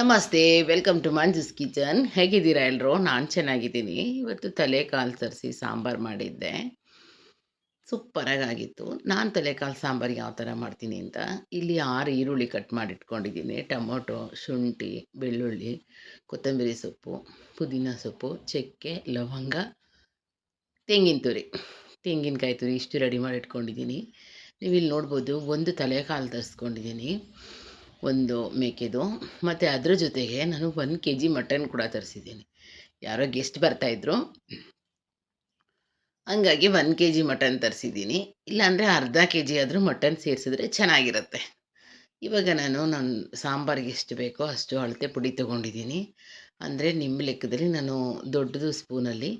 ನಮಸ್ತೆ welcome to Manju's kitchen ಹೇಗಿದ್ದೀರಾ ಎಲ್ಲರೂ ನಾನು ಚೆನ್ನಾಗಿದ್ದೀನಿ. ಇವತ್ತು ತಲೆ ಕಾಲು ತರಿಸಿ ಸಾಂಬಾರು ಮಾಡಿದ್ದೆ. ಸೂಪರಾಗಿ ಆಗಿತ್ತು ನಾನು ತಲೆಕಾಲು ಸಾಂಬಾರು ಯಾವ ಥರ ಮಾಡ್ತೀನಿ ಅಂತ. ಇಲ್ಲಿ ಆರು ಈರುಳ್ಳಿ ಕಟ್ ಮಾಡಿಟ್ಕೊಂಡಿದ್ದೀನಿ. ಟೊಮೊಟೊ, ಶುಂಠಿ, ಬೆಳ್ಳುಳ್ಳಿ, ಕೊತ್ತಂಬರಿ ಸೊಪ್ಪು, ಪುದೀನ ಸೊಪ್ಪು, ಚಕ್ಕೆ, ಲವಂಗ, ತೆಂಗಿನ ತುರಿ. ತೆಂಗಿನಕಾಯಿ ತುರಿ ಇಷ್ಟು ರೆಡಿ ಮಾಡಿ ಇಟ್ಕೊಂಡಿದ್ದೀನಿ ನೀವು ಇಲ್ಲಿ ನೋಡ್ಬೋದು, ಒಂದು ತಲೆಕಾಲು ತರಿಸ್ಕೊಂಡಿದ್ದೀನಿ. ಒಂದು ಮೇಕೆದು. ಮತ್ತು ಅದರ ಜೊತೆಗೆ ನಾನು ಒಂದು ಕೆ ಜಿ ಮಟನ್ ಕೂಡ ತರಿಸಿದ್ದೀನಿ. ಯಾರೋ ಗೆಸ್ಟ್ ಬರ್ತಾಯಿದ್ರು ಹಂಗಾಗಿ ಒಂದು ಕೆ ಜಿ ಮಟನ್ ತರಿಸಿದ್ದೀನಿ. ಇಲ್ಲಾಂದರೆ ಅರ್ಧ ಕೆ ಜಿ ಆದರೂ ಮಟನ್ ಸೇರಿಸಿದ್ರೆ ಚೆನ್ನಾಗಿರುತ್ತೆ. ಇವಾಗ ನಾನು ನನ್ನ ಸಾಂಬಾರಿಗೆ ಎಷ್ಟು ಬೇಕೋ ಅಷ್ಟು ಅಳತೆ ಪುಡಿ ತೊಗೊಂಡಿದ್ದೀನಿ. ಅಂದರೆ ನಿಮ್ಮ ಲೆಕ್ಕದಲ್ಲಿ ನಾನು ದೊಡ್ಡದು ಸ್ಪೂನಲ್ಲಿ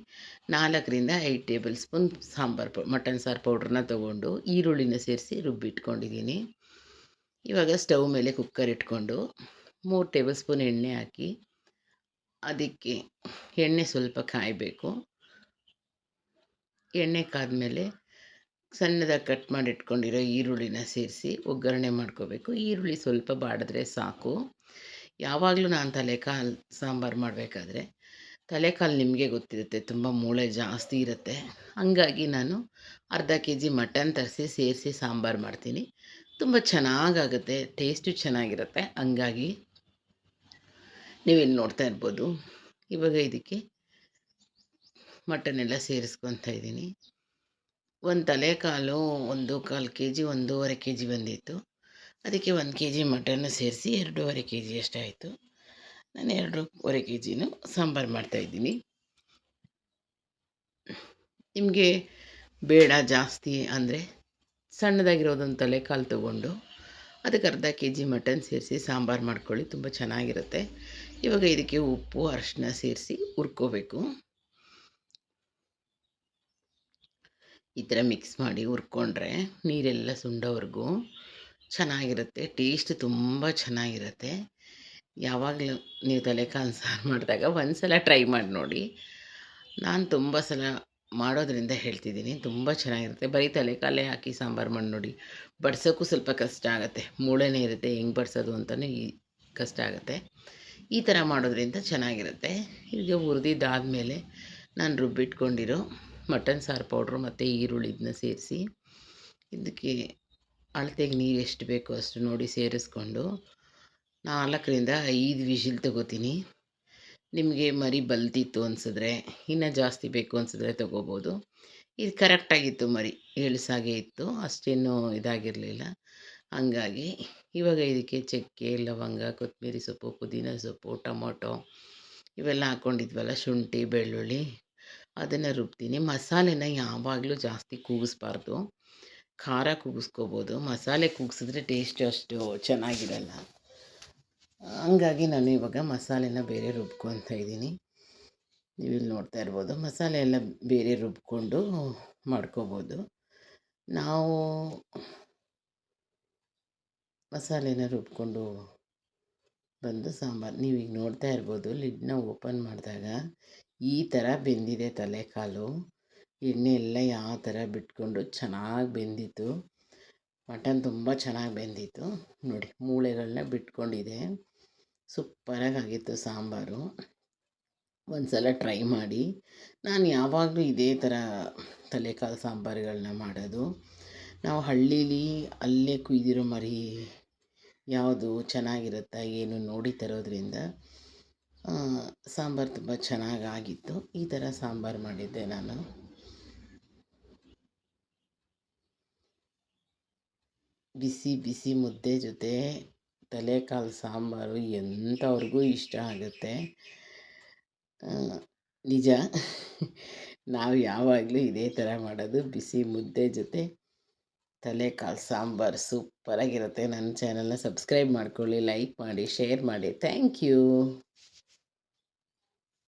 ನಾಲ್ಕರಿಂದ ಐದು ಟೇಬಲ್ ಸ್ಪೂನ್ ಸಾಂಬಾರು ಪೌ, ಮಟನ್ ಸಾರು ಪೌಡ್ರನ್ನ ತೊಗೊಂಡು ಈರುಳ್ಳಿನ ಸೇರಿಸಿ ರುಬ್ಬಿಟ್ಕೊಂಡಿದ್ದೀನಿ. ಇವಾಗ ಸ್ಟವ್ ಮೇಲೆ ಕುಕ್ಕರ್ ಇಟ್ಕೊಂಡು ಮೂರು ಟೇಬಲ್ ಸ್ಪೂನ್ ಎಣ್ಣೆ ಹಾಕಿ ಅದಕ್ಕೆ ಎಣ್ಣೆ ಸ್ವಲ್ಪ ಕಾಯಬೇಕು. ಎಣ್ಣೆ ಕಾದ್ಮೇಲೆ ಸಣ್ಣದಾಗಿ ಕಟ್ ಮಾಡಿ ಇಟ್ಕೊಂಡಿರೋ ಈರುಳ್ಳಿನ ಸೇರಿಸಿ ಒಗ್ಗರಣೆ ಮಾಡ್ಕೋಬೇಕು. ಈರುಳ್ಳಿ ಸ್ವಲ್ಪ ಬಾಡಿದ್ರೆ ಸಾಕು. ಯಾವಾಗಲೂ ನಾನು ತಲೆ ಕಾಲು ಸಾಂಬಾರು ಮಾಡಬೇಕಾದ್ರೆ ತಲೆಕಾಲು ನಿಮಗೆ ಗೊತ್ತಿರುತ್ತೆ, ತುಂಬ ಮೂಳೆ ಜಾಸ್ತಿ ಇರುತ್ತೆ. ಹಂಗಾಗಿ ನಾನು ಅರ್ಧ ಕೆ ಜಿ ಮಟನ್ ತರಿಸಿ ಸೇರಿಸಿ ಸಾಂಬಾರು ಮಾಡ್ತೀನಿ. ತುಂಬ ಚೆನ್ನಾಗಾಗುತ್ತೆ, ಟೇಸ್ಟು ಚೆನ್ನಾಗಿರುತ್ತೆ. ಹಂಗಾಗಿ ನೀವಿಲ್ಲಿ ನೋಡ್ತಾ ಇರ್ಬೋದು. ಇವಾಗ ಇದಕ್ಕೆ ಮಟನ್ ಎಲ್ಲ ಸೇರಿಸ್ಕೊತಾ ಇದ್ದೀನಿ. ಒಂದು ತಲೆಕಾಲು, ಒಂದು ಕಾಲು ಕೆ ಜಿ ಒಂದೂವರೆ ಕೆ ಜಿ ಬಂದಿತ್ತು. ಅದಕ್ಕೆ ಒಂದು ಕೆ ಜಿ ಮಟನ್ನು ಸೇರಿಸಿ ಎರಡೂವರೆ ಕೆ ಜಿ ಅಷ್ಟಾಯಿತು ನಾನು ಎರಡೂವರೆ ಕೆ ಜಿನೂ ಸಾಂಬಾರು ಮಾಡ್ತಾಯಿದ್ದೀನಿ ನಿಮಗೆ ಬೇಡ ಜಾಸ್ತಿ ಅಂದರೆ ಸಣ್ಣದಾಗಿರೋದೊಂದು ತಲೆಕಾಲು ತೊಗೊಂಡು ಅದಕ್ಕೆ ಅರ್ಧ ಕೆ ಜಿ ಮಟನ್ ಸೇರಿಸಿ ಸಾಂಬಾರು ಮಾಡ್ಕೊಳ್ಳಿ, ತುಂಬ ಚೆನ್ನಾಗಿರುತ್ತೆ. ಇವಾಗ ಇದಕ್ಕೆ ಉಪ್ಪು ಅರಿಶಿನ ಸೇರಿಸಿ ಹುರ್ಕೋಬೇಕು. ಈ ಥರ ಮಿಕ್ಸ್ ಮಾಡಿ ಹುರ್ಕೊಂಡ್ರೆ ನೀರೆಲ್ಲ ಸುಂಡೋವರೆಗೂ ಚೆನ್ನಾಗಿರುತ್ತೆ ಟೇಸ್ಟ್ ತುಂಬ ಚೆನ್ನಾಗಿರುತ್ತೆ. ಯಾವಾಗಲೂ ನೀವು ತಲೆಕಾಲು ಸಾರು ಮಾಡಿದಾಗ ಒಂದು ಸಲ ಟ್ರೈ ಮಾಡಿ ನೋಡಿ. ನಾನು ತುಂಬ ಸಲ ಮಾಡೋದ್ರಿಂದ ಹೇಳ್ತಿದ್ದೀನಿ, ತುಂಬ ಚೆನ್ನಾಗಿರುತ್ತೆ. ಬರೀ ತಲೆಕಾಲೇ ಹಾಕಿ ಸಾಂಬಾರು ಮಾಡಿ ನೋಡಿ. ಬಡ್ಸೋಕ್ಕೂ ಸ್ವಲ್ಪ ಕಷ್ಟ ಆಗುತ್ತೆ. ಮೂಳೆನೇ ಇರುತ್ತೆ, ಹೆಂಗೆ ಬಡಿಸೋದು ಅಂತಲೇ ಈ ಕಷ್ಟ ಆಗುತ್ತೆ. ಈ ಥರ ಮಾಡೋದ್ರಿಂದ ಚೆನ್ನಾಗಿರುತ್ತೆ. ಹೀಗೆ ಹುರಿದಿದ್ದಾದಮೇಲೆ ನಾನು ರುಬ್ಬಿಟ್ಕೊಂಡಿರೋ ಮಟನ್ ಸಾರು ಪೌಡ್ರು ಮತ್ತು ಈರುಳ್ಳಿದನ್ನ ಸೇರಿಸಿ, ಇದಕ್ಕೆ ಅಳತೆಗೆ ನೀರು ಎಷ್ಟು ಬೇಕೋ ಅಷ್ಟು ನೋಡಿ ಸೇರಿಸ್ಕೊಂಡು ನಾಲ್ಕರಿಂದ ಐದು ವಿಷಿಲ್ ತಗೋತೀನಿ. ನಿಮಗೆ ಮರಿ ಬಲ್ತಿತ್ತು ಅನಿಸಿದ್ರೆ, ಇನ್ನೂ ಜಾಸ್ತಿ ಬೇಕು ಅನಿಸಿದ್ರೆ ತೊಗೋಬೋದು. ಇದು ಕರೆಕ್ಟಾಗಿತ್ತು ಮರಿ ಎಳ್ಸಾಗೆ ಇತ್ತು, ಅಷ್ಟೇನು ಇದಾಗಿರಲಿಲ್ಲ. ಹಂಗಾಗಿ ಇವಾಗ ಇದಕ್ಕೆ ಚಕ್ಕೆ, ಲವಂಗ ಕೊತ್ತಂಬರಿ ಸೊಪ್ಪು, ಪುದೀನ ಸೊಪ್ಪು, ಟೊಮೊಟೊ ಇವೆಲ್ಲ ಹಾಕ್ಕೊಂಡಿದ್ವಲ್ಲ ಶುಂಠಿ, ಬೆಳ್ಳುಳ್ಳಿ, ಅದನ್ನು ರುಬ್ತೀನಿ. ಮಸಾಲೆನ ಯಾವಾಗಲೂ ಜಾಸ್ತಿ ಕೂಗಿಸ್ಬಾರ್ದು. ಖಾರ ಕೂಗಿಸ್ಕೋಬೋದು. ಮಸಾಲೆ ಕೂಗಿಸಿದ್ರೆ ಟೇಸ್ಟ್ ಅಷ್ಟು ಚೆನ್ನಾಗಿರಲ್ಲ. ಹಂಗಾಗಿ ನಾನು ಇವಾಗ ಮಸಾಲೆನ ಬೇರೆ ರುಬ್ಕೊತಾ ಇದ್ದೀನಿ. ನೀವು ಇಲ್ಲಿ ನೋಡ್ತಾ ಇರ್ಬೋದು. ಮಸಾಲೆ ಎಲ್ಲ ಬೇರೆ ರುಬ್ಕೊಂಡು ಮಾಡ್ಕೋಬೋದು. ನಾವು ಮಸಾಲೆನ ರುಬ್ಕೊಂಡು ಬಂದು ಸಾಂಬಾರು ನೀವೀಗ ನೋಡ್ತಾ ಇರ್ಬೋದು, ಲಿಡ್ನ ಓಪನ್ ಮಾಡಿದಾಗ ಈ ಥರ ಬೆಂದಿದೆ ತಲೆಕಾಲು. ಎಣ್ಣೆ ಎಲ್ಲ ಯಾವ ಥರ ಬಿಟ್ಕೊಂಡು ಚೆನ್ನಾಗಿ ಬೆಂದಿತ್ತು. ಮಟನ್ ತುಂಬ ಚೆನ್ನಾಗಿ ಬೆಂದಿತ್ತು. ನೋಡಿ ಮೂಳೆಗಳನ್ನ ಬಿಟ್ಕೊಂಡಿದೆ. ಸೂಪರಾಗಿ ಆಗಿತ್ತು ಸಾಂಬಾರು. ಒಂದು ಸಲ ಟ್ರೈ ಮಾಡಿ. ನಾನು ಯಾವಾಗಲೂ ಇದೇ ಥರ ತಲೆಕಾಲು ಸಾಂಬಾರುಗಳನ್ನ ಮಾಡೋದು. ನಾವು ಹಳ್ಳೀಲಿ ಅಲ್ಲೇ ಕುಯ್ದಿರೋ ಮರಿ ಯಾವುದು ಚೆನ್ನಾಗಿರುತ್ತೆ ಏನು ನೋಡಿ ತರೋದ್ರಿಂದ ಸಾಂಬಾರು ತುಂಬ ಚೆನ್ನಾಗಾಗಿತ್ತು. ಈ ಥರ ಸಾಂಬಾರು ಮಾಡಿದ್ದೆ ನಾನು. ಬಿಸಿ ಬಿಸಿ ಮುದ್ದೆ ಜೊತೆ ತಲೆಕಾಲು ಸಾಂಬಾರು ಎಂಥವ್ರಿಗೂ ಇಷ್ಟ ಆಗುತ್ತೆ. ನಿಜ. ನಾವು ಯಾವಾಗಲೂ ಇದೇ ಥರ ಮಾಡೋದು. ಬಿಸಿ ಮುದ್ದೆ ಜೊತೆ ತಲೆಕಾಲು ಸಾಂಬಾರು ಸೂಪರಾಗಿರುತ್ತೆ. ನನ್ನ ಚಾನಲ್ನ ಸಬ್ಸ್ಕ್ರೈಬ್ ಮಾಡ್ಕೊಳ್ಳಿ ಲೈಕ್ ಮಾಡಿ ಶೇರ್ ಮಾಡಿ. Thank you